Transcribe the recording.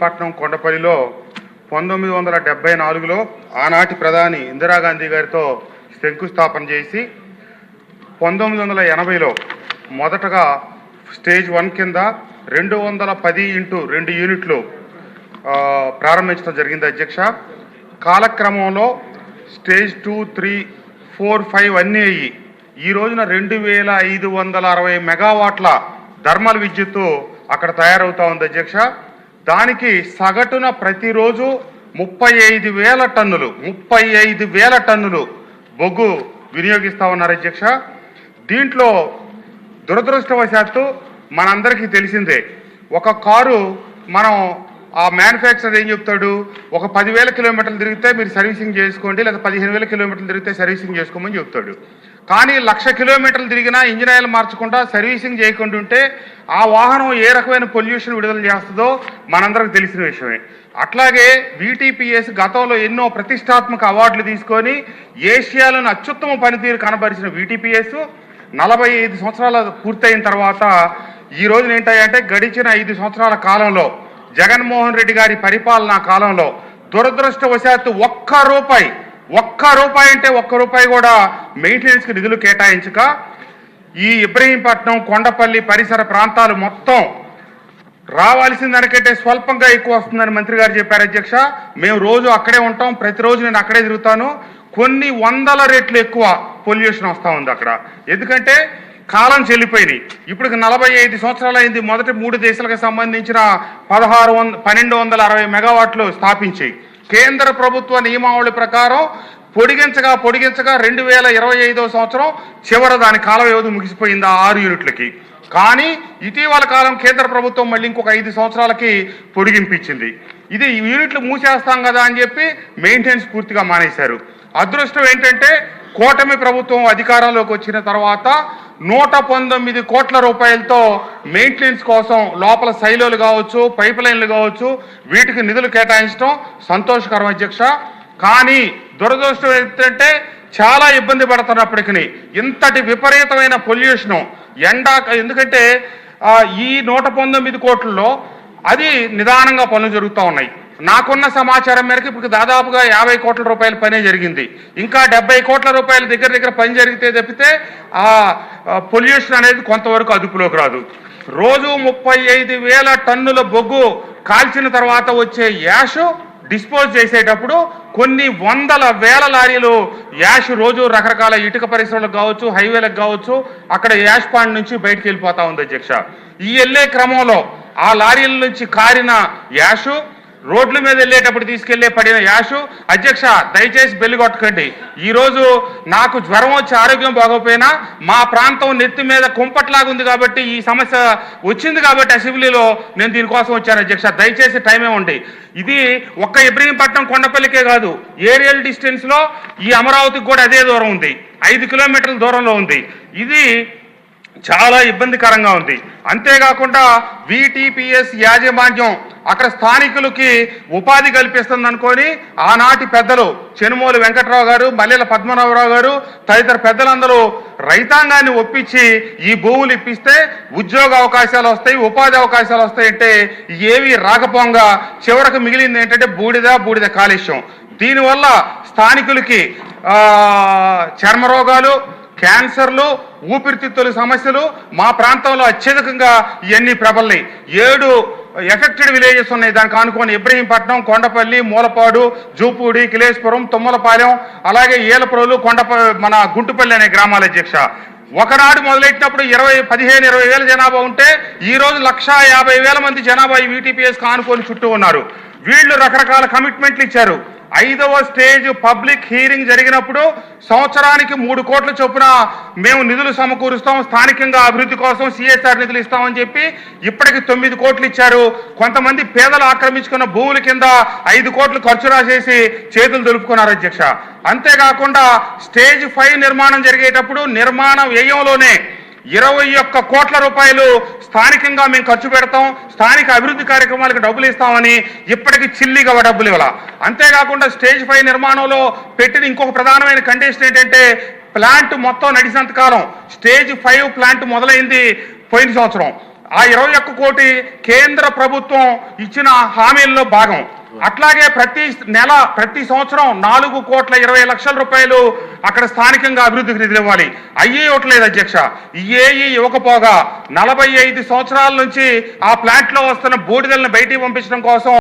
పట్నం కొండపల్లిలో పంతొమ్మిది వందల డెబ్బై నాలుగులో ఆనాటి ప్రధాని ఇందిరాగాంధీ గారితో శంకుస్థాపన చేసి పంతొమ్మిది వందల ఎనభైలో మొదటగా స్టేజ్ వన్ కింద రెండు వందల పది ఇంటూ రెండు యూనిట్లు ప్రారంభించడం జరిగింది అధ్యక్ష. కాలక్రమంలో stage two three four five అన్నీ అయ్యి ఈ రోజున రెండు వేల ఐదు వందల అరవై మెగావాట్ల థర్మల్ విద్యుత్తు అక్కడ తయారవుతా ఉంది అధ్యక్ష. దానికి సగటున ప్రతిరోజు ముప్పై ఐదు వేల టన్నులు ముప్పై ఐదు వేల టన్నులు బొగ్గు వినియోగిస్తా ఉన్నారు అధ్యక్ష. దీంట్లో దురదృష్టవశాత్తు మనందరికీ తెలిసిందే ఒక కారు మనం ఆ మ్యానుఫ్యాక్చరర్ ఏం చెప్తాడు? ఒక పదివేల కిలోమీటర్లు తిరిగితే మీరు సర్వీసింగ్ చేసుకోండి లేదా పదిహేను వేల కిలోమీటర్లు తిరిగితే సర్వీసింగ్ చేసుకోమని చెప్తాడు. కానీ లక్ష కిలోమీటర్లు తిరిగినా ఇంజిన్ ఆయిల్ మార్చకుండా సర్వీసింగ్ చేయకుండా ఉంటే ఆ వాహనం ఏ రకమైన పొల్యూషన్ విడుదల చేస్తుందో మనందరికి తెలిసిన విషయమే. అట్లాగే వీటీపీఎస్ గతంలో ఎన్నో ప్రతిష్టాత్మక అవార్డులు తీసుకొని ఏషియాలోని అత్యుత్తమ పనితీరు కనబరిచిన వీటీపీఎస్ నలభై ఐదు సంవత్సరాల పూర్తయిన తర్వాత ఈ రోజున ఏంటంటే గడిచిన ఐదు సంవత్సరాల కాలంలో జగన్మోహన్ రెడ్డి గారి పరిపాలనా కాలంలో దురదృష్టవశాత్తు ఒక్క రూపాయి ఒక్క రూపాయి అంటే ఒక్క రూపాయి కూడా మెయింటెనెన్స్కి నిధులు కేటాయించక ఈ ఇబ్రహీంపట్నం కొండపల్లి పరిసర ప్రాంతాలు మొత్తం రావాల్సిన దానికంటే స్వల్పంగా ఎక్కువ వస్తుందని మంత్రి గారు చెప్పారు అధ్యక్ష. మేము రోజు అక్కడే ఉంటాం ప్రతిరోజు నేను అక్కడే తిరుగుతాను. కొన్ని వందల రెట్లు ఎక్కువ పొల్యూషన్ వస్తూ ఉంది అక్కడ. ఎందుకంటే కాలం చెల్లిపోయినాయి. ఇప్పుడు నలభై ఐదు సంవత్సరాలు అయింది. మొదటి మూడు దేశాలకు సంబంధించిన పదహారు వంద పన్నెండు వందల అరవై మెగావాట్లు స్థాపించాయి. కేంద్ర ప్రభుత్వ నియమావళి ప్రకారం పొడిగించగా పొడిగించగా రెండు వేల ఇరవై ఐదో సంవత్సరం చివర దాని కాల వ్యవధి ముగిసిపోయింది ఆ ఆరు యూనిట్లకి. కానీ ఇటీవల కాలం కేంద్ర ప్రభుత్వం మళ్ళీ ఇంకొక ఐదు సంవత్సరాలకి పొడిగింపించింది. ఇది యూనిట్లు మూసేస్తాం కదా అని చెప్పి మెయింటెనెన్స్ పూర్తిగా మానేశారు. అదృష్టం ఏంటంటే కూటమి ప్రభుత్వం అధికారంలోకి వచ్చిన తర్వాత నూట పంతొమ్మిది కోట్ల రూపాయలతో మెయింటెనెన్స్ కోసం లోపల శైలులు కావచ్చు పైప్ లైన్లు కావచ్చు వీటికి నిధులు కేటాయించడం సంతోషకరం అధ్యక్ష. కానీ దురదృష్టం ఏంటంటే చాలా ఇబ్బంది పడుతున్నప్పటికీ ఇంతటి విపరీతమైన పొల్యూషను ఎండా ఎందుకంటే ఈ నూట పంతొమ్మిది కోట్లలో అది నిదానంగా పనులు జరుగుతూ ఉన్నాయి. నాకున్న సమాచారం మేరకు ఇప్పుడు దాదాపుగా యాభై కోట్ల రూపాయల పనే జరిగింది. ఇంకా డెబ్బై కోట్ల రూపాయల దగ్గర దగ్గర పని జరిగితే తప్పితే ఆ పొల్యూషన్ అనేది కొంతవరకు అదుపులోకి రాదు. రోజు ముప్పై ఐదు వేల టన్నుల బొగ్గు కాల్చిన తర్వాత వచ్చే యాష్ డిస్పోజ్ చేసేటప్పుడు కొన్ని వందల వేల లారీలు యాష్ రోజు రకరకాల ఇటుక పరిశ్రమలకు కావచ్చు హైవేలకు కావచ్చు అక్కడ యాష్ పాండ్ నుంచి బయటికి వెళ్ళిపోతా ఉంది అధ్యక్ష. ఈ వెళ్ళే క్రమంలో ఆ లారీల నుంచి కారిన యాషు రోడ్ల మీద వెళ్ళేటప్పుడు తీసుకెళ్ళే పడిన యాషు అధ్యక్ష దయచేసి బెల్లి కొట్టకండి. ఈరోజు నాకు జ్వరం వచ్చి ఆరోగ్యం బాగోపోయినా మా ప్రాంతం నెత్తి మీద కుంపట్లాగా ఉంది కాబట్టి ఈ సమస్య వచ్చింది కాబట్టి అసెంబ్లీలో నేను దీనికోసం వచ్చాను అధ్యక్ష. దయచేసి టైం ఇవ్వండి. ఇది ఒక్క ఇబ్రహీంపట్నం కొండపల్లికే కాదు ఏరియల్ డిస్టెన్స్లో ఈ అమరావతికి కూడా అదే దూరం ఉంది. ఐదు కిలోమీటర్ల దూరంలో ఉంది. ఇది చాలా ఇబ్బందికరంగా ఉంది. అంతేకాకుండా విటిపిఎస్ యాజమాన్యం అక్కడ స్థానికులకి ఉపాధి కల్పిస్తుంది అనుకొని ఆనాటి పెద్దలు చెనుమోలు వెంకట్రావు గారు మల్లెల పద్మనాభరావు గారు తదితర పెద్దలందరూ రైతాంగాన్ని ఒప్పించి ఈ భూములు ఇప్పిస్తే ఉద్యోగ అవకాశాలు వస్తాయి ఉపాధి అవకాశాలు వస్తాయంటే ఏవి రాకపోంగా. చివరకు మిగిలింది ఏంటంటే బూడిద బూడిద కాలుష్యం. దీనివల్ల స్థానికులకి చర్మరోగాలు చర్మ రోగాలు క్యాన్సర్లు ఊపిరితిత్తుల సమస్యలు మా ప్రాంతంలో అత్యధికంగా ఇవన్నీ ప్రబలినాయి. ఏడు ఎఫెక్టెడ్ విలేజెస్ ఉన్నాయి. దానికి ఆనుకొని ఇబ్రహీంపట్నం కొండపల్లి మూలపాడు జూపూడి కిలేశ్వరం తుమ్మలపాలెం అలాగే ఏలప్రోలు కొండప మన గుంటుపల్లి అనే గ్రామాల అధ్యక్ష. ఒకనాడు మొదలెట్టినప్పుడు ఇరవై పదిహేను ఇరవై వేల జనాభా ఉంటే ఈ రోజు లక్షా యాభై వేల మంది జనాభా ఈ వీటీపీఎస్ కానుకొని చుట్టూ ఉన్నారు. వీళ్ళు రకరకాల కమిట్మెంట్లు ఇచ్చారు. ఐదవ స్టేజ్ పబ్లిక్ హీరింగ్ జరిగినప్పుడు సంవత్సరానికి మూడు కోట్ల చొప్పున మేము నిధులు సమకూరుస్తాం స్థానికంగా అభివృద్ధి కోసం సిఎస్ఆర్ నిధులు ఇస్తామని చెప్పి ఇప్పటికి తొమ్మిది కోట్లు ఇచ్చారు. కొంతమంది పేదలు ఆక్రమించుకున్న భూముల కింద ఐదు కోట్లు ఖర్చు రాసేసి చేతులు దులుపుకున్నారు అధ్యక్ష. అంతేకాకుండా స్టేజ్ ఫైవ్ నిర్మాణం జరిగేటప్పుడు నిర్మాణ వ్యయంలోనే ఇరవై ఒక్క కోట్ల రూపాయలు స్థానికంగా మేము ఖర్చు పెడతాం స్థానిక అభివృద్ధి కార్యక్రమాలకు డబ్బులు ఇస్తామని ఇప్పటికి చిల్లిగా డబ్బులు ఇవ్వాల? అంతేకాకుండా స్టేజ్ ఫైవ్ నిర్మాణంలో పెట్టిన ఇంకొక ప్రధానమైన కండిషన్ ఏంటంటే ప్లాంట్ మొత్తం నడిచినంత కాలం స్టేజ్ ఫైవ్ ప్లాంట్ మొదలైంది పోయిన సంవత్సరం. ఆ ఇరవై ఒక్క కోటి కేంద్ర ప్రభుత్వం ఇచ్చిన హామీల్లో భాగం. అట్లాగే ప్రతి నెల ప్రతి సంవత్సరం నాలుగు కోట్ల ఇరవై లక్షల రూపాయలు అక్కడ స్థానికంగా అభివృద్ధికి నిధులు ఇవ్వాలి అయ్యే ఇవ్వట్లేదు అధ్యక్ష. ఏఈ ఇవ్వకపోగా నలభై ఐదు సంవత్సరాల నుంచి ఆ ప్లాంట్లో వస్తున్న బూడిదలను బయటికి పంపించడం కోసం